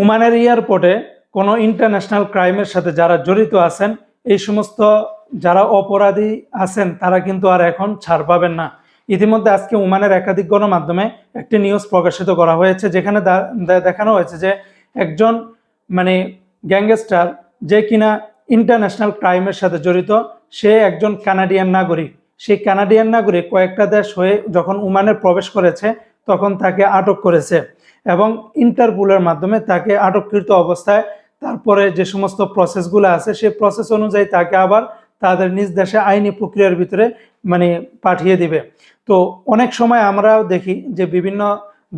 ওমানের এয়ারপোর্টে কোনো ইন্টারন্যাশনাল ক্রাইমের সাথে যারা জড়িত আছেন, এই সমস্ত যারা অপরাধী আছেন, তারা কিন্তু আর এখন ছাড় পাবেন না। ইতিমধ্যে আজকে ওমানের একাধিক গণমাধ্যমে একটি নিউজ প্রকাশিত করা হয়েছে, যেখানে দেখানো হয়েছে যে একজন মানে গ্যাংস্টার যে কিনা ইন্টারন্যাশনাল ক্রাইমের সাথে জড়িত, সে একজন কানাডিয়ান নাগরিক। সেই কানাডিয়ান নাগরিক কয়েকটা দেশ হয়ে যখন ওমানে প্রবেশ করেছে, তখন তাকে আটক করেছে। এবং ইন্টারপোলের মাধ্যমে তাকে আটককৃত অবস্থায়, তারপরে যে সমস্ত প্রসেসগুলো আছে, সেই প্রসেস অনুযায়ী তাকে আবার তাদের নিজ দেশে আইনি প্রক্রিয়ার ভিতরে মানে পাঠিয়ে দিবে। তো অনেক সময় আমরাও দেখি যে বিভিন্ন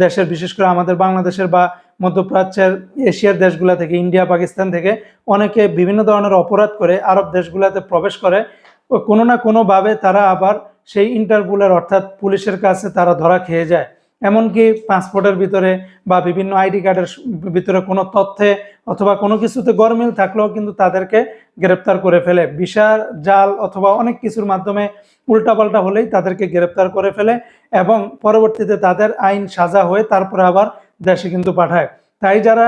দেশের, বিশেষ করে আমাদের বাংলাদেশের বা মধ্যপ্রাচ্যের, এশিয়ার দেশগুলো থেকে, ইন্ডিয়া, পাকিস্তান থেকে অনেকে বিভিন্ন ধরনের অপরাধ করে আরব দেশগুলোতে প্রবেশ করে। কোনো না কোনোভাবে তারা আবার সেই ইন্টারপোলের অর্থাৎ পুলিশের কাছে তারা ধরা খেয়ে যায়। এমনকি পাসপোর্টের ভিতরে বা বিভিন্ন আইডি কার্ডের ভিতরে কোনো তথ্যে অথবা কোনো কিছুতে গরমিল থাকলেও কিন্তু তাদেরকে গ্রেপ্তার করে ফেলে। বিশার জাল অথবা অনেক কিছুর মাধ্যমে উল্টাপাল্টা হলেই তাদেরকে গ্রেপ্তার করে ফেলে এবং পরবর্তীতে তাদের আইন সাজা হয়ে তারপরে আবার দেশে কিন্তু পাঠায়। তাই যারা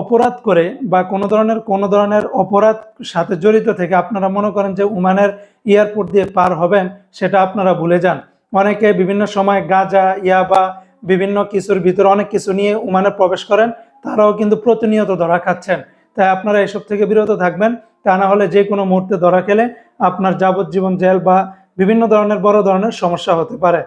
অপরাধ করে বা কোনো ধরনের কোনো ধরনের অপরাধ সাথে জড়িত থেকে আপনারা মনে করেন যে উমানের এয়ারপোর্ট দিয়ে পার হবেন, সেটা আপনারা ভুলে যান। অনেকে বিভিন্ন সময় গাঁজা, ইয়াবা বিভিন্ন কিছুর ভিতরে অনেক কিছু নিয়ে উমানে প্রবেশ করেন, তারাও কিন্তু প্রতিনিয়ত ধরা খাচ্ছেন। তাই আপনারা এসব থেকে বিরত থাকবেন, তা না হলে যে কোনো মুহূর্তে ধরা খেলে আপনার যাবজ্জীবন জেল বা বিভিন্ন ধরনের বড় ধরনের সমস্যা হতে পারে।